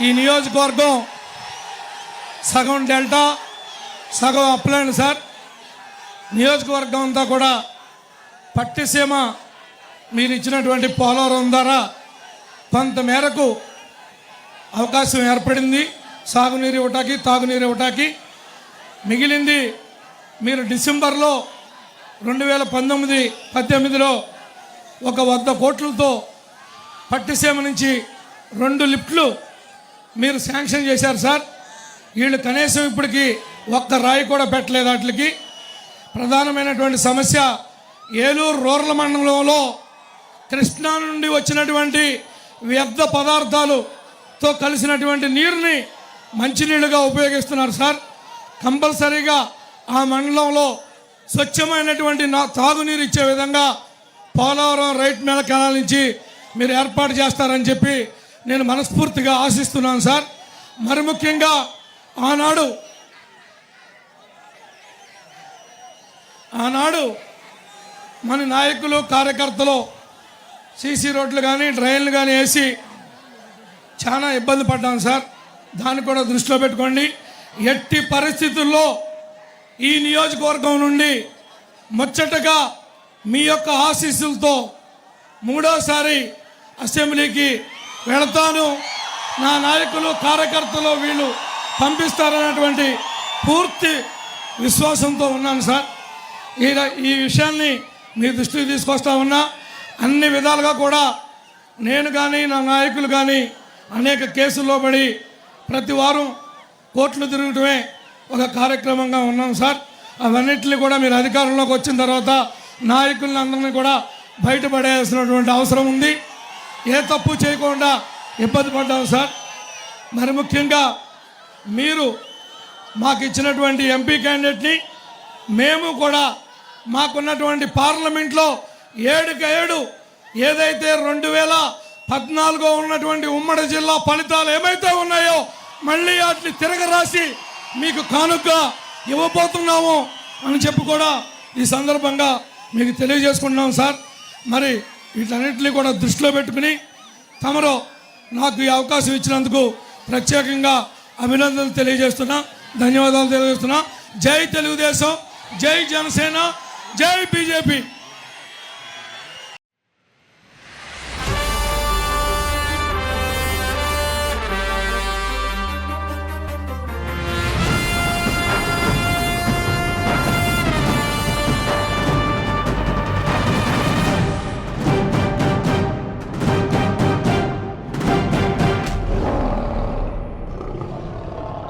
ఈ నియోజకవర్గం సగం డెల్టా సగం అప్లైన్ సార్. నియోజకవర్గం అంతా కూడా పట్టిసీమ మీరు ఇచ్చినటువంటి పోలవరం ద్వారా కొంత మేరకు అవకాశం ఏర్పడింది. సాగునీరు ఇవ్వటానికి తాగునీరు ఇవ్వటానికి. మిగిలింది మీరు డిసెంబర్లో రెండు వేల పంతొమ్మిది పద్దెనిమిదిలో ఒక వంద కోట్లతో పట్టిసీమ నుంచి రెండు లిఫ్ట్లు మీరు శాంక్షన్ చేశారు సార్. వీళ్ళు కనీసం ఇప్పటికి ఒక్క రాయి కూడా పెట్టలేదు వాటికి. ప్రధానమైనటువంటి సమస్య ఏలూరు రూరల్ మండలంలో కృష్ణా నుండి వచ్చినటువంటి వ్యర్థ పదార్థాలుతో కలిసినటువంటి నీరుని మంచినీళ్ళుగా ఉపయోగిస్తున్నారు సార్. కంపల్సరీగా ఆ మండలంలో స్వచ్ఛమైనటువంటి నా తాగునీరు ఇచ్చే విధంగా పోలవరం రైట్ మేల కెనాల్ నుంచి మీరు ఏర్పాటు చేస్తారని చెప్పి నేను మనస్ఫూర్తిగా ఆశిస్తున్నాను సార్. మరి ముఖ్యంగా ఆనాడు ఆనాడు మన నాయకులు కార్యకర్తలు సీసీ రోడ్లు కానీ డ్రైన్లు కానీ వేసి చాలా ఇబ్బంది పడ్డాం సార్. దాన్ని కూడా దృష్టిలో పెట్టుకోండి. ఎట్టి పరిస్థితుల్లో ఈ నియోజకవర్గం నుండి ముచ్చటగా మీ యొక్క ఆశీస్సులతో మూడోసారి అసెంబ్లీకి వెళతాను. నా నాయకులు కార్యకర్తలు వీళ్ళు పంపిస్తారనేటువంటి పూర్తి విశ్వాసంతో ఉన్నాను సార్. ఈ ఈ విషయాన్ని మీ దృష్టికి తీసుకొస్తా ఉన్నా. అన్ని విధాలుగా కూడా నేను కానీ నా నాయకులు కానీ అనేక కేసుల్లో పడి ప్రతి వారం కోర్టులు తిరగటమే ఒక కార్యక్రమంగా ఉన్నాం సార్. అవన్నిటిని కూడా మీరు అధికారంలోకి వచ్చిన తర్వాత నాయకుల్ని అందరినీ కూడా బయటపడేయాల్సినటువంటి అవసరం ఉంది. ఏ తప్పు చేయకుండా ఇబ్బంది పడ్డాం సార్. మరి ముఖ్యంగా మీరు మాకు ఇచ్చినటువంటి ఎంపీ క్యాండిడేట్ని మేము కూడా మాకున్నటువంటి పార్లమెంట్లో ఏడుకి ఏడు ఏదైతే రెండు వేల పద్నాలుగో ఉన్నటువంటి ఉమ్మడి జిల్లా ఫలితాలు ఏమైతే ఉన్నాయో మళ్ళీ వాటిని తిరగరాసి మీకు కానుక ఇవ్వబోతున్నాము అని చెప్పి కూడా ఈ సందర్భంగా మీకు తెలియజేసుకుంటున్నాం సార్. మరి వీటన్నిటిని కూడా దృష్టిలో పెట్టుకుని తమరు నాకు ఈ అవకాశం ఇచ్చినందుకు ప్రత్యేకంగా అభినందనలు తెలియజేస్తున్నా ధన్యవాదాలు తెలియజేస్తున్నా. జై తెలుగుదేశం జై జనసేన జై బీజేపీ.